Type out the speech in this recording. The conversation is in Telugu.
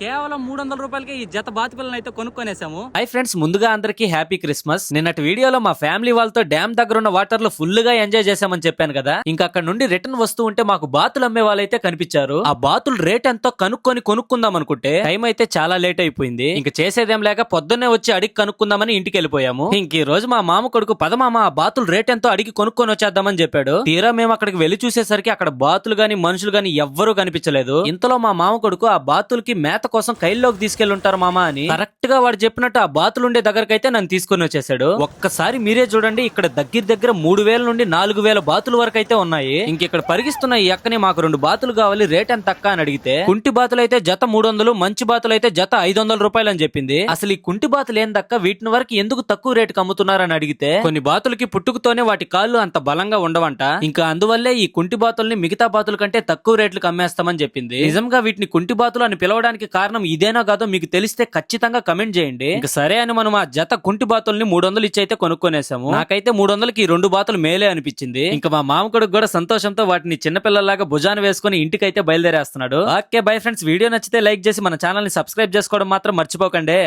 కేవలం మూడు వందల రూపాయలకి ఈ జత బాతి పిల్లలు అయితే కొనుక్కొనేసాము. హై ఫ్రెండ్స్ ముందుగా అందరికీ హ్యాపీ క్రిస్మస్. నిన్నటి వీడియోలో మా ఫ్యామిలీ వాళ్ళతో డ్యామ్ దగ్గర ఉన్న వాటర్లో ఫుల్గా ఎంజాయ్ చేశామని చెప్పాను కదా. ఇంకా అక్కడ నుండి రిటర్న్ వస్తూ ఉంటే మాకు బాతులు అమ్మే వాళ్ళైతే కనిపించారు. ఆ బాతులు రేట్ ఎంతో కనుక్కొని కొనుక్కుందాం అనుకుంటే టైం అయితే చాలా లేట్ అయిపోయింది. ఇంకా చేసేదేం లేక పొద్దున్నే వచ్చి అడిగి కనుక్కుందామని ఇంటికి వెళ్ళిపోయాము. ఇంక ఈ రోజు మా మామ కొడుకు పదమామ ఆ బాతులు రేట్ ఎంతో అడిగి కొనుక్కొని వచ్చేద్దామని చెప్పాడు. తీరా మేము అక్కడికి వెళ్ళి చూసేసరికి అక్కడ బాతులు గాని మనుషులు గాని ఎవ్వరూ కనిపించలేదు. ఇంతలో మా మామ కొడుకు ఆ బాతులకి మేత కోసం కైల్లోకి తీసుకెళ్ళి ఉంటారు మామ అని కరెక్ట్ గా వాడు చెప్పినట్టు ఆ బాతులు ఉండే దగ్గరకైతే నన్ను తీసుకొని వచ్చేసాడు. ఒక్కసారి మీరే చూడండి ఇక్కడ దగ్గర దగ్గర మూడు వేల నుండి నాలుగు వేల బాతుల వరకు అయితే ఉన్నాయి. ఇంక ఇక్కడ పరిగిస్తున్న ఈ అక్కని మాకు రెండు బాతులు కావాలి రేట్ ఎంత తక్కువ అని అడిగితే కుంటి బాతులు అయితే జత మూడు వందలు మంచి బాతులు అయితే జత ఐదు వందల రూపాయలు అని చెప్పింది. అసలు ఈ కుంటి బాతులు ఏం దక్క వీటిని వరకు ఎందుకు తక్కువ రేటుకి అమ్ముతున్నారని అడిగితే కొన్ని బాతులకి పుట్టుకతోనే వాటి కాళ్ళు అంత బలంగా ఉండవంట. ఇంకా అందువల్లే ఈ కుంటి బాతుల్ని మిగతా బాతుల కంటే తక్కువ రేట్లకు అమ్మేస్తామని చెప్పింది. నిజంగా వీటిని కుంటి బాతులు అని పిలవడానికి కారణం ఇదేనా కాదో మీకు తెలిస్తే ఖచ్చితంగా కమెంట్ చేయండి. ఇంకా సరే అని మనం ఆ జత కుంటి బాతుల్ని మూడు వందలు ఇచ్చి అయితే కొనుక్కొనేసాము నాకైతే మూడు వందలకి ఈ రెండు బాతులు మేలే అనిపించింది. ఇంకా మా మామ కొడుకు కూడా సంతోషంతో వాటిని చిన్నపిల్లలాగా భుజాన వేసుకుని ఇంటికైతే బయలుదేరేస్తున్నాడు. ఓకే బై ఫ్రెండ్స్ వీడియో నచ్చితే లైక్ చేసి మన ఛానల్ని సబ్స్క్రైబ్ చేసుకోవడం మాత్రం మర్చిపోకండి.